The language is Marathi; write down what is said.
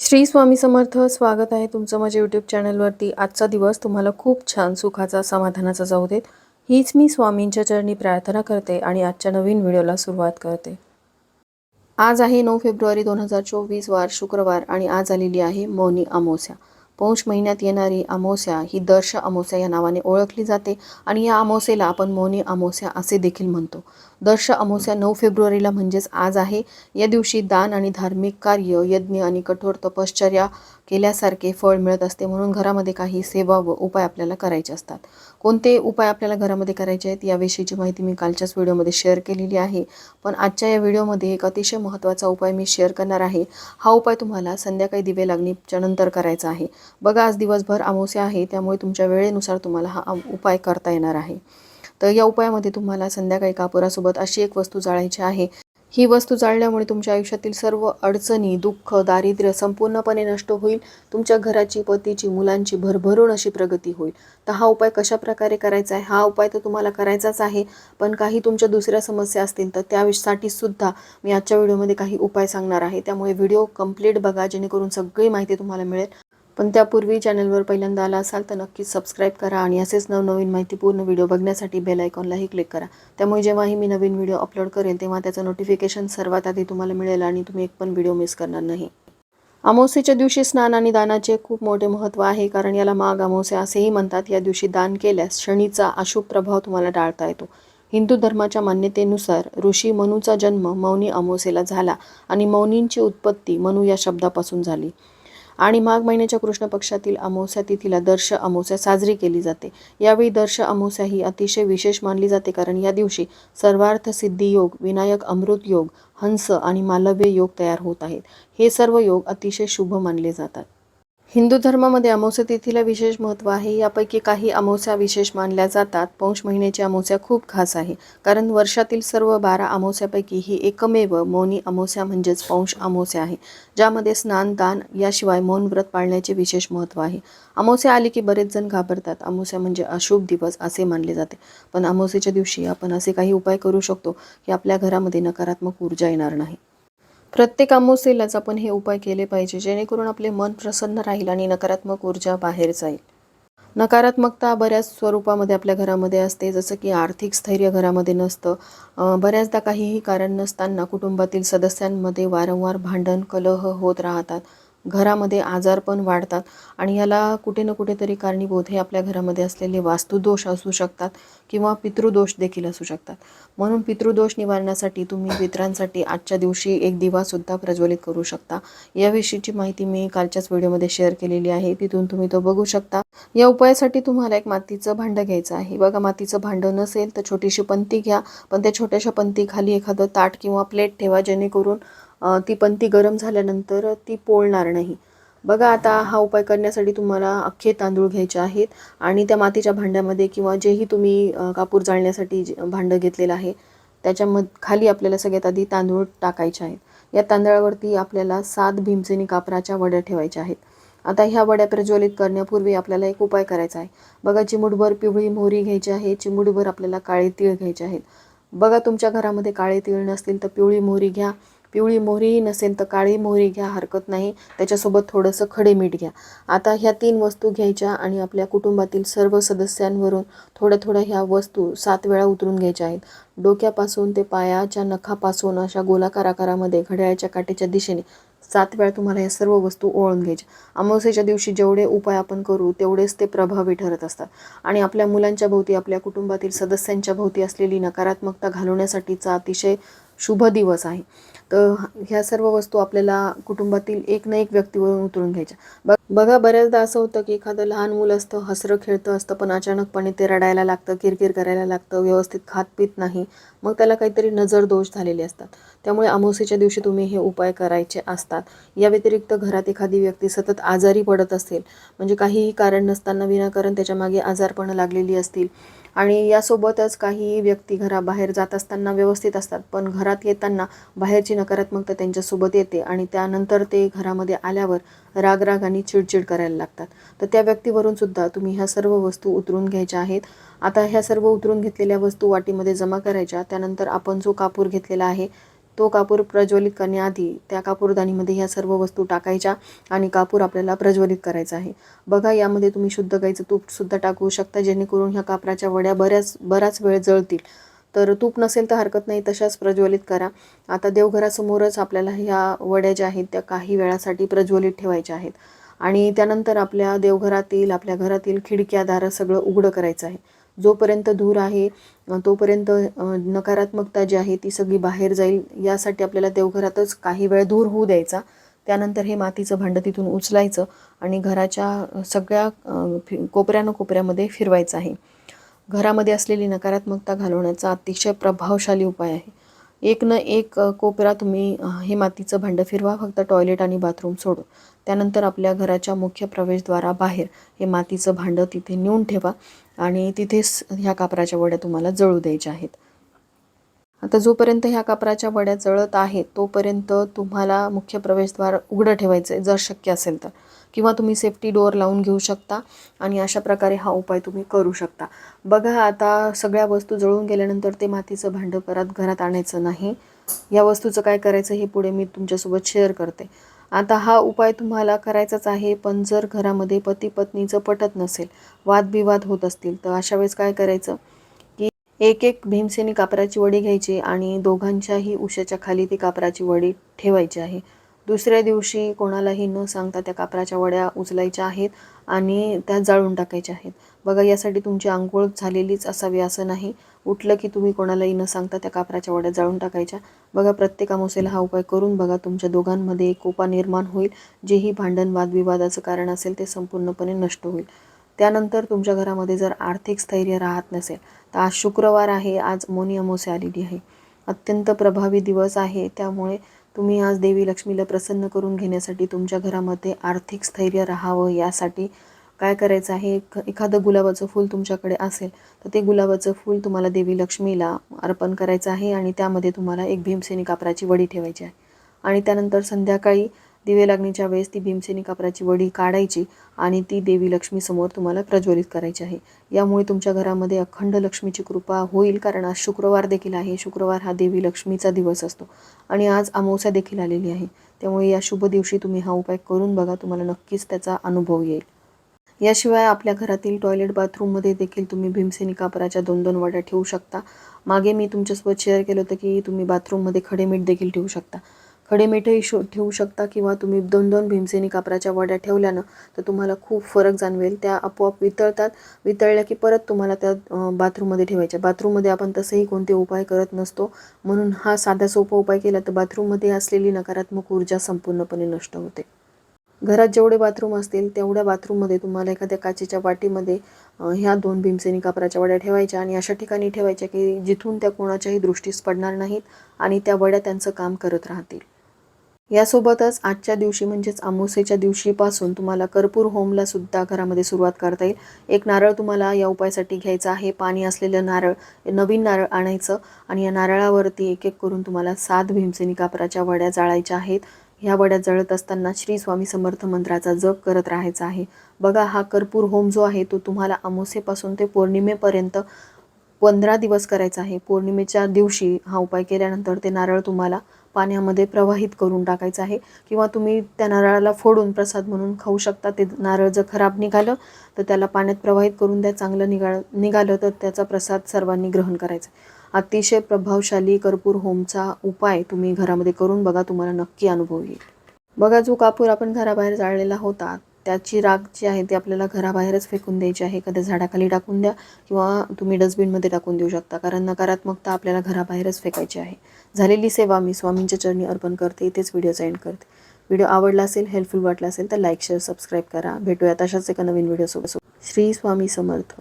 श्री स्वामी समर्थ स्वागत आहे तुमचं माझ्या यूट्यूब चॅनलवरती आजचा दिवस तुम्हाला खूप छान सुखाचा समाधानाचा जाऊ देत. हीच मी स्वामींच्या चरणी प्रार्थना करते आणि आजच्या नवीन व्हिडिओला सुरुवात करते. आज आहे नऊ फेब्रुवारी दोन हजार चोवीस वार शुक्रवार आणि आज आलेली आहे मौनी अमावस्या. पौष महिन्यात येणारी अमावस्या ही दर्श अमावस्या या नावाने ओळखली जाते आणि या अमावस्येला आपण मौनी अमावस्या असे देखील म्हणतो. दर्श अमावस्या नऊ फेब्रुवारीला म्हणजेच आज आहे. या दिवशी दान आणि धार्मिक कार्य यज्ञ आणि कठोर तपश्चर्या केल्यासारखे फळ मिळत असते म्हणून घरामध्ये काही सेवा व उपाय आपल्याला करायचे असतात. कोणते उपाय आपल्याला घरामध्ये करायचे आहेत याविषयीची माहिती मी कालच्याच व्हिडिओमध्ये शेअर केलेली आहे. पण आजच्या या व्हिडिओमध्ये एक अतिशय महत्त्वाचा उपाय मी शेअर करणार आहे. हा उपाय तुम्हाला संध्याकाळी दिवे लागणीच्या नंतर करायचा आहे. बघा आज दिवसभर अमावस्या आहे त्यामुळे तुमच्या वेळेनुसार तुम्हाला हा उपाय करता येणार आहे. तर या उपायामध्ये तुम्हाला संध्याकाळी कापुरासोबत अशी एक वस्तू जाळायची आहे. ही वस्तू जाळल्यामुळे तुमच्या आयुष्यातील सर्व अडचणी दुःख दारिद्र्य संपूर्णपणे नष्ट होईल. तुमच्या घराची पतीची मुलांची भरभरून अशी प्रगती होईल. तर हा उपाय कशा प्रकारे करायचा आहे? हा उपाय तर तुम्हाला करायचाच आहे. पण काही तुमच्या दुसऱ्या समस्या असतील तर त्यासाठी सुद्धा मी आजच्या व्हिडिओमध्ये काही उपाय सांगणार आहे. त्यामुळे व्हिडिओ कंप्लीट बघा जेणेकरून सगळी माहिती तुम्हाला मिळेल. पण त्यापूर्वी चॅनलवर पहिल्यांदा आला असाल तर नक्कीच सबस्क्राईब करा आणि असेच नवनवीन माहितीपूर्ण व्हिडिओ बघण्यासाठी बेल आयकॉनलाही क्लिक करा. त्यामुळे जेव्हाही मी नवीन व्हिडिओ अपलोड करेन तेव्हा त्याचं नोटिफिकेशन सर्वात आधी तुम्हाला मिळेल आणि तुम्ही एक पण व्हिडिओ मिस करणार नाही. अमावस्येच्या दिवशी स्नान आणि दानाचे खूप मोठे महत्त्व आहे कारण याला माघ अमावस्या असेही म्हणतात. या दिवशी दान केल्यास शनीचा अशुभ प्रभाव तुम्हाला टाळता येतो. हिंदू धर्माच्या मान्यतेनुसार ऋषी मनूचा जन्म मौनी अमावस्येला झाला आणि मौनींची उत्पत्ती मनू या शब्दापासून झाली. आणि माघ महिन्याच्या कृष्ण पक्षातील अमावस्या तिथीला दर्श अमावस्या साजरी केली जाते. यावेळी दर्श अमावस्या ही अतिशय विशेष मानली जाते कारण या दिवशी सर्वार्थ सिद्धी योग विनायक अमृत योग हंस आणि मालव्य योग तयार होत आहेत. हे सर्व योग अतिशय शुभ मानले जातात. हिंदू धर्मामध्ये अमावस्या तिथीला विशेष महत्त्व आहे. यापैकी काही अमावस्या विशेष मानल्या जातात. पौष महिन्याची अमावस्या खूप खास आहे. कारण वर्षातील सर्व बारा अमावस्यापैकी ही एकमेव मौनी अमावस्या म्हणजेच पौष अमावस्या आहे. ज्यामध्ये स्नान दान याशिवाय मौन व्रत पाळण्याचे विशेष महत्त्व आहे. अमावस्या आली की बरेच जण घाबरतात. अमावस्या म्हणजे अशुभ दिवस असे मानले जाते. पण अमावस्येच्या दिवशी आपण असे काही उपाय करू शकतो की आपल्या घरामध्ये नकारात्मक ऊर्जा येणार नाही. प्रत्येक अमावस्येलाच आपण हे उपाय केले पाहिजे जेणेकरून आपले मन प्रसन्न राहील आणि नकारात्मक ऊर्जा बाहेर जाईल. नकारात्मकता बऱ्याच स्वरूपामध्ये आपल्या घरामध्ये असते जसं की आर्थिक स्थैर्य घरामध्ये नसतं. बऱ्याचदा काहीही कारण नसताना कुटुंबातील सदस्यांमध्ये वारंवार भांडण कलह होत राहतात. घरामध्ये आजार पण वाढतात आणि याला कुठे ना कुठेतरी कारणीभूत हे आपल्या घरामध्ये असलेले वास्तुदोष असू शकतात किंवा पितृदोष देखील असू शकतात. म्हणून पितृदोष निवारण्यासाठी तुम्ही पित्रांसाठी आजच्या दिवशी एक दिवासुद्धा प्रज्वलित करू शकता. याविषयीची माहिती मी कालच्याच व्हिडिओमध्ये शेअर केलेली आहे. तिथून तुम्ही तो बघू शकता. या उपायासाठी तुम्हाला एक मातीचं भांडं घ्यायचं आहे. बघा मातीचं भांडं नसेल तर छोटीशी पंती घ्या पण त्या छोट्याशा पंतीखाली एखादं ताट किंवा प्लेट ठेवा जेणेकरून ती पण ती गरम झाल्यानंतर ती पोळणार नाही. बघा आता हा उपाय करण्यासाठी तुम्हाला अख्खे तांदूळ घ्यायचे आहेत आणि त्या मातीच्या भांड्यामध्ये किंवा जेही तुम्ही कापूर जाळण्यासाठी जे भांडं घेतलेलं आहे त्याच्यामध खाली आपल्याला सगळ्यात आधी तांदूळ टाकायचे आहेत. या तांदळावरती आपल्याला सात भीमसेनी कापराच्या वड्या ठेवायच्या आहेत. आता ह्या वड्या प्रज्वलित करण्यापूर्वी आपल्याला एक उपाय करायचा आहे. बघा चिमूटभर पिवळी मोहरी घ्यायची आहे चिमूटभर आपल्याला काळे तीळ घ्यायचे आहेत. बघा तुमच्या घरामध्ये काळे तीळ नसतील तर पिवळी मोहरी घ्या. पिवळी मोहरी नसेल तर काळी मोहरी घ्या हरकत नाही. त्याच्यासोबत थोडंसं खडे मीठ घ्या. आता ह्या तीन वस्तू घ्यायच्या आणि आपल्या कुटुंबातील सर्व सदस्यांवरून थोड्या थोड्या ह्या वस्तू सात वेळा उतरून घ्यायच्या आहेत. डोक्यापासून ते पायाच्या नखापासून अशा गोलाकार आकारामध्ये घड्याळाच्या काठीच्या दिशेने सात वेळा तुम्हाला या सर्व वस्तू ओळून घ्यायच्या. अमावस्येच्या दिवशी जेवढे उपाय आपण करू तेवढेच ते प्रभावी ठरत असतात. आणि आपल्या मुलांच्या भोवती आपल्या कुटुंबातील सदस्यांच्या भोवती असलेली नकारात्मकता घालवण्यासाठीचा अतिशय शुभ दिवस आहे. तर ह्या सर्व वस्तू आपल्याला कुटुंबातील एक ना एक व्यक्तीवरून उतरून घ्यायच्या. बघ बघा बऱ्याचदा असं होतं की एखादं लहान मुलं असतं हसरं खेळतं असतं पण अचानकपणे ते रडायला लागतं किरकिर करायला लागतं व्यवस्थित खात पित नाही. मग त्याला काहीतरी नजर दोष झालेले असतात. त्यामुळे अमावस्येच्या दिवशी तुम्ही हे उपाय करायचे असतात. या व्यतिरिक्त घरात एखादी व्यक्ती सतत आजारी पडत असेल म्हणजे काहीही कारण नसताना विनाकारण त्याच्यामागे आजारपणं लागलेली असतील आणि यासोबतच काही व्यक्ती घराबाहेर जात असताना व्यवस्थित असतात. पण घरात येताना बाहेरची नकारात्मकता त्यांच्यासोबत येते आणि त्यानंतर ते घरामध्ये आल्यावर रागराग आणि चिडचिड करायला लागतात. तर त्या व्यक्तीवरून सुद्धा तुम्ही ह्या सर्व वस्तू उतरून घ्यायच्या आहेत. आता ह्या सर्व उतरून घेतलेल्या वस्तू वाटीमध्ये जमा करायच्या. त्यानंतर आपण जो कापूर घेतलेला आहे तो कापूर प्रज्वलित करण्याआधी त्या कापूरदानीमध्ये ह्या सर्व वस्तू टाकायच्या आणि कापूर आपल्याला प्रज्वलित करायचा आहे. बघा यामध्ये तुम्ही शुद्ध गाईचं तूपसुद्धा टाकू शकता जेणेकरून ह्या कापराच्या वड्या बऱ्याच बराच वेळ जळतील. तर तूप नसेल तर हरकत नाही तशाच प्रज्वलित करा. आता देवघरासमोरच आपल्याला ह्या वड्या ज्या आहेत त्या काही वेळासाठी प्रज्वलित ठेवायच्या आहेत. आणि त्यानंतर आपल्या देवघरातील आपल्या घरातील खिडक्या दारं सगळं उघडं करायचं आहे. जोपर्यंत धूर आहे तोपर्यंत नकारात्मकता जी आहे ती सगळी बाहेर जाईल. यासाठी आपल्याला देवघरातच काही वेळ धूर होऊ द्यायचा. त्यानंतर हे मातीचं भांडं तिथून उचलायचं आणि घराच्या सगळ्या फि कोपऱ्यानं कोपऱ्यामध्ये फिरवायचं आहे. घरामध्ये असलेली नकारात्मकता घालवण्याचा अतिशय प्रभावशाली उपाय आहे. एक न एक कोपरा तुम्ही हे मातीचं भांडं फिरवा. फक्त टॉयलेट आणि बाथरूम सोडून. त्यानंतर आपल्या घराच्या मुख्य प्रवेशद्वाराबाहेर हे मातीचं भांडं तिथे नेऊन ठेवा आणि तिथेच ह्या कापराच्या वड्या तुम्हाला जळू द्यायच्या आहेत. आता जोपर्यंत ह्या कापराच्या वड्या जळत आहेत तोपर्यंत तुम्हाला मुख्य प्रवेशद्वार उघडं ठेवायचं आहे जर शक्य असेल तर. किंवा तुम्ही सेफ्टी डोअर लावून घेऊ शकता आणि अशा प्रकारे हा उपाय तुम्ही करू शकता. बघा आता सगळ्या वस्तू जळून गेल्यानंतर ते मातीचं भांडं परत घरात आणायचं नाही. या वस्तूचं काय करायचं हे पुढे मी तुमच्यासोबत शेअर करते. आता हा उपाय तुम्हाला करायचाच आहे पण जर घरामध्ये पती पत्नीचं पटत नसेल वादविवाद होत असतील तर अशा वेळेस काय करायचं? की एक एक भीमसेनी कापराची वडी घ्यायची आणि दोघांच्याही उशाच्या खाली ती कापराची वडी ठेवायची आहे. दुसऱ्या दिवशी कोणालाही न सांगता त्या कापराच्या वड्या उचलायच्या आहेत आणि त्या जाळून टाकायच्या आहेत. बघा यासाठी तुमची आंघोळ झालेलीच असावी असं नाही. उठलं की तुम्ही कोणालाही न सांगता त्या कापराच्या वड्या जाळून टाकायच्या. बघा प्रत्येक अमोसेला हा उपाय करून बघा तुमच्या दोघांमध्ये कोपा निर्माण होईल. जेही भांडण वादविवादाचं कारण असेल ते संपूर्णपणे नष्ट होईल. त्यानंतर तुमच्या घरामध्ये जर आर्थिक स्थैर्य राहत नसेल तर आज शुक्रवार आहे आज मोनी अमोसे आलेली आहे. अत्यंत प्रभावी दिवस आहे त्यामुळे तुम्ही आज देवी लक्ष्मीला प्रसन्न करून घेण्यासाठी तुमच्या घरामध्ये आर्थिक स्थैर्य राहावं यासाठी काय करायचं आहे? एखादं गुलाबाचं फूल तुमच्याकडे असेल तर ते गुलाबाचं फूल तुम्हाला देवी लक्ष्मीला अर्पण करायचं आहे आणि त्यामध्ये तुम्हाला एक भीमसेनी कापराची वडी ठेवायची आहे. आणि त्यानंतर संध्याकाळी दिवे लागणीच्या वेळेस ती भीमसेनी कापराची वडी काढायची आणि ती देवी लक्ष्मीसमोर तुम्हाला प्रज्वलित करायची आहे. यामुळे तुमच्या घरामध्ये अखंड लक्ष्मीची कृपा होईल कारण आज शुक्रवार देखील आहे. शुक्रवार हा देवी लक्ष्मीचा दिवस असतो आणि आज अमावस्या देखील आलेली आहे. त्यामुळे या शुभ दिवशी तुम्ही हा उपाय करून बघा तुम्हाला नक्कीच त्याचा अनुभव येईल. याशिवाय आपल्या घरातील टॉयलेट बाथरूममध्ये देखील तुम्ही भीमसेनी कापराच्या दोन दोन वड्या ठेवू शकता. मागे मी तुमच्यासोबत शेअर केलं होतं की तुम्ही बाथरूममध्ये खडे मीठ देखील ठेवू शकता. खडे मीठही शो ठेवू शकता किंवा तुम्ही दोन दोन भीमसेनी कापराच्या वड्या ठेवल्यानं तर तुम्हाला खूप फरक जाणवेल. त्या आपोआप वितळतात. वितळल्या की परत तुम्हाला त्या बाथरूममध्ये ठेवायच्या. बाथरूममध्ये आपण तसेही कोणते उपाय करत नसतो. म्हणून हा साधा सोपा उपाय केला तर बाथरूममध्ये असलेली नकारात्मक ऊर्जा संपूर्णपणे नष्ट होते. घरात जेवढे बाथरूम असतील तेवढ्या बाथरूममध्ये तुम्हाला एखाद्या काचेच्या वाटीमध्ये ह्या दोन भीमसेनी कापराच्या वड्या ठेवायच्या आणि अशा ठिकाणी ठेवायच्या की जिथून त्या कोणाच्याही दृष्टीस पडणार नाहीत आणि त्या वड्या त्यांचं काम करत राहतील. यासोबतच आजच्या दिवशी म्हणजेच आमोसेच्या दिवशीपासून तुम्हाला कर्पूर होमला सुद्धा घरामध्ये सुरुवात करता येईल. एक नारळ तुम्हाला या उपायासाठी घ्यायचं आहे. पाणी असलेलं नारळ नवीन नारळ आणायचं आणि या नारळावरती एक एक करून तुम्हाला सात भीमसेनी कापराच्या वड्या जाळायच्या आहेत. ह्या वड्या जळत असताना श्री स्वामी समर्थ मंत्राचा जप करत राहायचा आहे. बघा हा कर्पूर होम जो आहे तो तुम्हाला अमावस्येपासून ते पौर्णिमेपर्यंत पंधरा दिवस करायचा आहे. पौर्णिमेच्या दिवशी हा उपाय केल्यानंतर ते नारळ तुम्हाला पाण्यामध्ये प्रवाहित करून टाकायचं आहे. किंवा तुम्ही त्या नारळाला फोडून प्रसाद म्हणून खाऊ शकता. ते नारळ जर खराब निघालं तर त्याला पाण्यात प्रवाहित करून द्या. चांगलं निघाळ निघालं तर त्याचा प्रसाद सर्वांनी ग्रहण करायचा अतिशय प्रभावशाली कर्पूर होमचा उपाय तुम्ही घरामध्ये करून बघा तुम्हाला नक्की अनुभव येईल. बघा जो कापूर आपण घराबाहेर जाळलेला होता त्याची राख जी आहे ती आपल्याला घराबाहेरच फेकून द्यायची आहे. एखाद्या झाडाखाली टाकून द्या किंवा तुम्ही डस्टबिनमध्ये टाकून देऊ शकता कारण नकारात्मकता आपल्याला घराबाहेरच फेकायची आहे. झालेली सेवा मी स्वामींच्या चरणी अर्पण करते इथेच व्हिडिओचा एंड करते. व्हिडिओ आवडला असेल हेल्पफुल वाटला असेल तर लाईक शेअर सबस्क्राईब करा. भेटूया तशाच एका नवीन व्हिडिओसोबत. श्री स्वामी समर्थ.